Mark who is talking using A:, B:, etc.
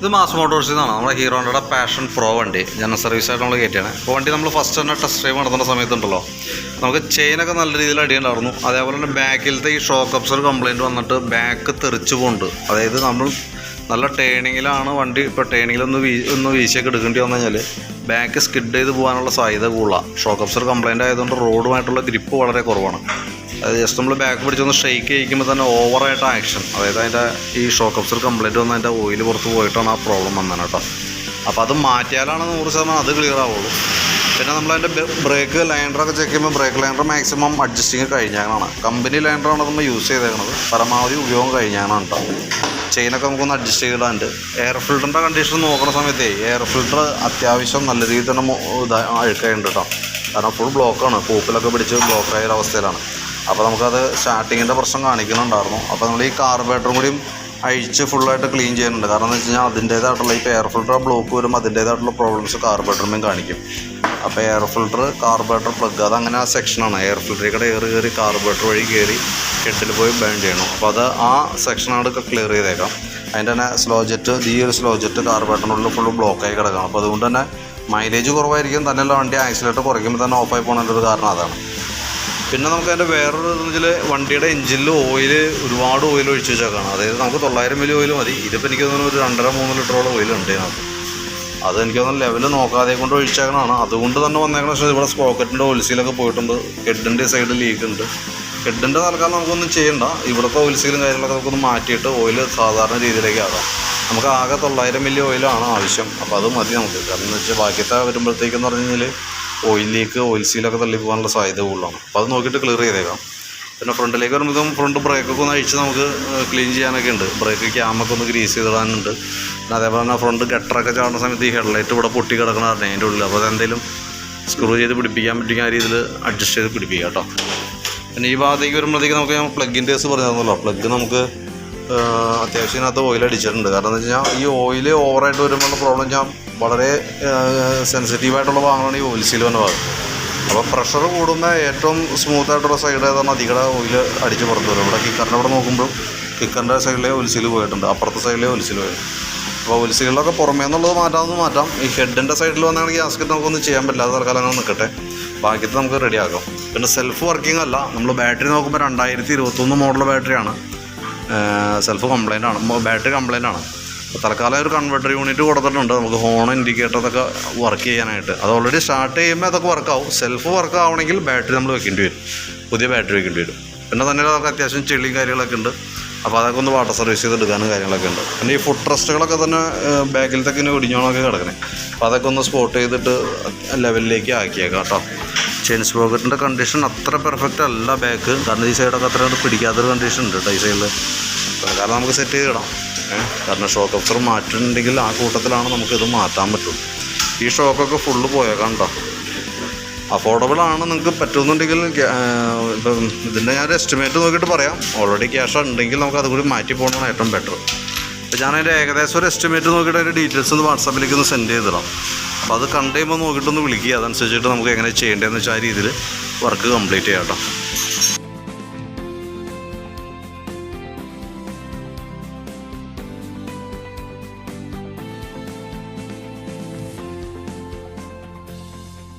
A: ഇത് മാസ് മോട്ടോഴ്സിൽ നിന്നാണ് നമ്മുടെ ഹീറോയുടെ പാഷൻ പ്രോ വണ്ടി. ജനറൽ സർവീസായിട്ട് നമ്മൾ കയറ്റിയാണ്. ഇപ്പോൾ വണ്ടി നമ്മൾ ഫസ്റ്റ് തന്നെ ടെസ്റ്റ് ഡ്രൈവ് നടത്തുന്ന സമയത്തുണ്ടല്ലോ. നമുക്ക് ചെയിനൊക്കെ നല്ല രീതിയിൽ അടിയുണ്ടായിരുന്നു അതേപോലെ തന്നെ ബാക്കിലത്തെ ഈ ഷോക്ക് അപ്സർ കംപ്ലയിന്റ് വന്നിട്ട് ബാക്ക് തെറിച്ചു പോകുന്നുണ്ട് അതായത് നമ്മൾ നല്ല ടേണിങ്ങിലാണ് വണ്ടി. ഇപ്പോൾ ടേണിങ്ങിലൊന്ന് വീ ഒന്ന് വീശിയൊക്കെ എടുക്കേണ്ടി വന്നു കഴിഞ്ഞാൽ ബാക്ക് സ്കിഡ് ചെയ്ത് പോകാനുള്ള സാധ്യത കൂടുതലാണ് ഷോക്ക് അപ്സർ കംപ്ലയിന്റ് ആയതുകൊണ്ട് റോഡുമായിട്ടുള്ള ഗ്രിപ്പ് വളരെ കുറവാണ്. അത് ജസ്റ്റ് നമ്മൾ ബാക്ക് പിടിച്ചൊന്ന് ഷെയ്ക്ക് ചെയ്യിക്കുമ്പോൾ തന്നെ ഓവറായിട്ട് ആക്ഷൻ അതായത് അതിന്റെ ഈ ഷോക്ക് അപ്സർ കംപ്ലീറ്റ് വന്ന് അതിന്റെ ഓയിൽ പുറത്ത് പോയിട്ടാണ് ആ പ്രോബ്ലം വന്നത് കേട്ടോ. അപ്പോൾ അത് മാറ്റിയാലാണ് നൂറ് ശതമാനം അത് ക്ലിയർ ആവുള്ളൂ. പിന്നെ നമ്മൾ നമ്മളതിന്റെ ബ്രേക്ക് ലൈൻഡറൊക്കെ ചെക്ക് ചെയ്യുമ്പോൾ ബ്രേക്ക് ലൈൻഡർ മാക്സിമം അഡ്ജസ്റ്റിങ് കഴിഞ്ഞാണ് കമ്പനി ലൈൻഡറാണ് നമ്മൾ യൂസ് ചെയ്തേക്കുന്നത് പരമാവധി ഉപയോഗം കഴിഞ്ഞാണ് കേട്ടോ ചെയിനൊക്കെ നമുക്കൊന്ന് അഡ്ജസ്റ്റ് ചെയ്തിടാണ്ട് എയർ ഫിൽറ്ററിന്റെ കണ്ടീഷൻ നോക്കുന്ന സമയത്തേ എയർ ഫിൽറ്റർ അത്യാവശ്യം നല്ല രീതിയിൽ തന്നെ അഴുക്കായുണ്ട് കേട്ടോ കാരണം ഫുൾ ബ്ലോക്കാണ് പൂപ്പിലൊക്കെ പിടിച്ച് ബ്ലോക്കായ ഒരു അവസ്ഥയിലാണ്. അപ്പോൾ നമുക്കത് സ്റ്റാർട്ടിങ്ങിന്റെ പ്രശ്നം കാണിക്കുന്നുണ്ടായിരുന്നു. അപ്പോൾ നമ്മൾ ഈ കാർബേറ്ററും കൂടിയും അഴിച്ച് ഫുള്ളായിട്ട് ക്ലീൻ ചെയ്യുന്നുണ്ട്. കാരണം എന്ന് വെച്ച് കഴിഞ്ഞാൽ അതിന്റേതായിട്ടുള്ള ഇപ്പോൾ എയർ ഫിൽറ്റർ ബ്ലോക്ക് വരുമ്പോൾ അതിന്റേതായിട്ടുള്ള പ്രോബ്ലംസ് കാർബേറ്ററിനും കാണിക്കും. അപ്പോൾ എയർ ഫിൽറ്റർ കാർബേറ്റർ പ്ലഗ് അത് അങ്ങനെ ആ സെക്ഷനാണ് എയർ ഫിൽറ്ററിൽ കൂടെ കയറി കയറി കാർബേറ്റർ വഴി കയറി കെട്ടിൽ പോയി ബേൺ ചെയ്യണം. അപ്പോൾ അത് ആ സെക്ഷനാണ് ക്ലിയർ ചെയ്തേക്കാം. അതിന്റെ തന്നെ സ്ലോ ജെറ്റ് ഈ ഒരു സ്ലോ ജെറ്റ് കാർബേറ്ററിനുള്ളിൽ ഫുള്ള് ബ്ലോക്കായി കിടക്കണം. അപ്പോൾ അതുകൊണ്ട് തന്നെ മൈലേജ് കുറവായിരിക്കും. തന്നെയല്ല വണ്ടി ആക്സിലേറ്റർ കുറയ്ക്കുമ്പോൾ തന്നെ ഓഫായി പോകുന്നതിന്റെ ഒരു കാരണം അതാണ്. പിന്നെ നമുക്ക് അതിന്റെ വേറൊരു ഇതെന്ന് വെച്ചാൽ വണ്ടിയുടെ എഞ്ചിനിൽ ഓയിൽ ഒരുപാട് ഓയിൽ ഒഴിച്ച് വെച്ചേക്കാണ് അതായത് നമുക്ക് തൊള്ളായിരം മില്ലി ഓയിൽ മതി. ഇതിപ്പോൾ എനിക്ക് തോന്നുന്നു ഒരു രണ്ടര മൂന്ന് ലിറ്ററോളം ഓയിൽ ഉണ്ട് ഇതിനകത്ത്. അത് എനിക്ക് ലെവൽ നോക്കാതെ കൊണ്ട് ഒഴിച്ചേക്കണതാണ്. അതുകൊണ്ട് തന്നെ വന്നേക്കണ പക്ഷേ ഇവിടെ സ്പോക്കറ്റിന്റെ ഓയിൽസീലൊക്കെ പോയിട്ടുണ്ട്. ഹെഡിന്റെ സൈഡിൽ ലീക്ക് ഉണ്ട്. ഹെഡിന്റെ തൽക്കാലം നമുക്കൊന്നും ചെയ്യണ്ട. ഇവിടുത്തെ ഓയിൽസീലും കാര്യങ്ങളൊക്കെ നമുക്കൊന്ന് മാറ്റിയിട്ട് ഓയിൽ സാധാരണ രീതിയിലേക്ക് ആകാം നമുക്ക് ആകെ തൊള്ളായിരം മില്ലി ഓയിലാണ് ആവശ്യം. അപ്പോൾ അത് മതി നമുക്ക്. കാരണം എന്ന് വെച്ചാൽ ബാക്കിയത്തെ വരുമ്പോഴത്തേക്കെന്ന് പറഞ്ഞു കഴിഞ്ഞാൽ ഓയിൽ ലീക്ക് ഓയിൽ സീലൊക്കെ തള്ളി പോകാനുള്ള സാധ്യത കൂടുതലാണ്. അപ്പോൾ അത് നോക്കിയിട്ട് ക്ലിയർ ചെയ്തേക്കാം. പിന്നെ ഫ്രണ്ടിലേക്ക് വരുമ്പോൾ ഫ്രണ്ട് ബ്രേക്കൊക്കെ ഒന്ന് അഴിച്ച് നമുക്ക് ക്ലീൻ ചെയ്യാനൊക്കെ ഉണ്ട്. ബ്രേക്ക് ക്യാമൊക്കെ ഒന്ന് ഗ്രീസ് ചെയ്തിടാനുണ്ട്. പിന്നെ അതേപോലെ തന്നെ ഫ്രണ്ട് ഗട്ടറൊക്കെ ചാടുന്ന സമയത്ത് ഈ ഹെഡ്ലൈറ്റ് ഇവിടെ പൊട്ടി കിടക്കണ കാരണം അതിന്റെ ഉള്ളിൽ. അപ്പോൾ അതെന്തെങ്കിലും സ്ക്രൂ ചെയ്ത് പിടിപ്പിക്കാൻ പറ്റുന്ന രീതിയിൽ അഡ്ജസ്റ്റ് ചെയ്ത് പിടിപ്പിക്കുക കേട്ടോ. പിന്നെ ഈ ഭാഗത്തേക്ക് വരുമ്പോഴത്തേക്ക് നമുക്ക് ഞാൻ പ്ലഗിന്റെ കേസ് പറഞ്ഞു തന്നല്ലോ പ്ലഗ് നമുക്ക് അത്യാവശ്യം ഇതിനകത്ത് ഓയിൽ അടിച്ചിട്ടുണ്ട്. കാരണം എന്താ വെച്ച് കഴിഞ്ഞാൽ ഈ ഓയിൽ ഓവറായിട്ട് വരുമ്പോഴുള്ള പ്രോബ്ലം ഞാൻ വളരെ സെൻസിറ്റീവായിട്ടുള്ള ഭാഗമാണ് ഈ ഓയിൽ സീൽ വന്ന ഭാഗം. അപ്പോൾ പ്രഷർ കൂടുന്ന ഏറ്റവും സ്മൂത്ത് ആയിട്ടുള്ള സൈഡ് ഏതാണ്? അധികം ഓയിൽ അടിച്ച് പുറത്ത് വരും. ഇവിടെ കിക്കറിന്റെ അവിടെ നോക്കുമ്പോൾ കിക്കറിന്റെ സൈഡിലേ ഓയിൽ സീൽ പോയിട്ടുണ്ട്. അപ്പുറത്തെ സൈഡിലേ ഓയിൽ സീൽ പോയിട്ടുണ്ട്. അപ്പോൾ സീലുകളൊക്കെ പുറമേ എന്നുള്ളത് മാറ്റാമെന്ന് മാറ്റാം. ഈ ഹെഡിന്റെ സൈഡിൽ വന്നാണെങ്കിൽ ഗ്യാസ്കറ്റ് നമുക്കൊന്നും ചെയ്യാൻ പറ്റില്ല. അത് തൽക്കാലം അങ്ങനെ നിൽക്കട്ടെ ബാക്കിയത് നമുക്ക് റെഡിയാക്കാം പിന്നെ സെൽഫ് വർക്കിംഗ് അല്ല. നമ്മൾ ബാറ്ററി നോക്കുമ്പോൾ രണ്ടായിരത്തി ഇരുപത്തൊന്ന് മോഡൽ ബാറ്ററിയാണ് സെൽഫ് കംപ്ലൈന്റ് ആണ്. ബാറ്ററി കംപ്ലൈന്റ് ആണ്. തൽക്കാലം ഒരു കൺവെർട്ടർ യൂണിറ്റ് കൊടുത്തിട്ടുണ്ട്. നമുക്ക് ഹോൺ ഇൻഡിക്കേറ്ററൊക്കെ വർക്ക് ചെയ്യാനായിട്ട്. അത് ഓൾറെഡി സ്റ്റാർട്ട് ചെയ്യുമ്പോൾ അതൊക്കെ വർക്കാവും സെൽഫ് വർക്ക് ആവണമെങ്കിൽ ബാറ്ററി നമ്മൾ വെക്കേണ്ടി വരും. പുതിയ ബാറ്ററി വെക്കേണ്ടി വരും. പിന്നെ തന്നെ അതൊക്കെ അത്യാവശ്യം ചെളിയും കാര്യങ്ങളൊക്കെ ഉണ്ട്. അപ്പോൾ അതൊക്കെ ഒന്ന് വാട്ടർ സർവീസ് ചെയ്ത് എടുക്കാനും കാര്യങ്ങളൊക്കെ ഉണ്ട്. പിന്നെ ഈ ഫുഡ് ട്രസ്റ്റുകളൊക്കെ തന്നെ ബാഗിലത്തേക്ക് ഇങ്ങനെ ഒടിഞ്ഞോണൊക്കെ കിടക്കണേ. അപ്പോൾ അതൊക്കെ ഒന്ന് സ്പോട്ട് ചെയ്തിട്ട് ലെവലിലേക്ക് ആക്കിയേക്കാം കേട്ടോ. ചെയിൻ സ്പോക്കറ്റിന്റെ കണ്ടീഷൻ അത്ര പെർഫെക്റ്റ് അല്ല ബാക്ക് കാരണം ഈ സൈഡൊക്കെ അത്ര പിടിക്കാത്തൊരു കണ്ടീഷൻ ഉണ്ട് കേട്ടോ ഈ സൈഡിൽ കാരണം നമുക്ക് സെറ്റ് ഏഹ് കാരണം ഷോക്ക് അബ്സർ മാറ്റുന്നുണ്ടെങ്കിൽ ആ കൂട്ടത്തിലാണ് നമുക്കിത് മാറ്റാൻ പറ്റും ഈ ഷോക്കൊക്കെ ഫുള്ള് പോയേക്കാം കേട്ടോ അഫോർഡബിൾ ആണ് നിങ്ങൾക്ക് പറ്റുന്നുണ്ടെങ്കിൽ ഇപ്പം ഇതിന്റെ ഞാനൊരു എസ്റ്റിമേറ്റ് നോക്കിയിട്ട് പറയാം. ഓൾറെഡി ക്യാഷ് ഉണ്ടെങ്കിൽ നമുക്ക് അതുകൂടി മാറ്റി പോകുന്നതാണ് ഏറ്റവും ബെറ്റർ അപ്പോൾ ഞാൻ അതിന്റെ ഏകദേശം ഒരു എസ്റ്റിമേറ്റ് നോക്കിയിട്ട് അതിന്റെ ഡീറ്റെയിൽസ് ഒന്ന് വാട്സാപ്പിലേക്ക് ഒന്ന് സെൻഡ് ചെയ്തിടാം അപ്പോൾ അത് കണ്ടു കഴിയുമ്പോൾ നോക്കിയിട്ടൊന്ന് വിളിക്കുക അതനുസരിച്ചിട്ട് നമുക്ക് എങ്ങനെ ചെയ്യേണ്ടതെന്ന് വെച്ചാൽ ആ രീതിയിൽ വർക്ക് കംപ്ലീറ്റ് ചെയ്യാം കേട്ടോ.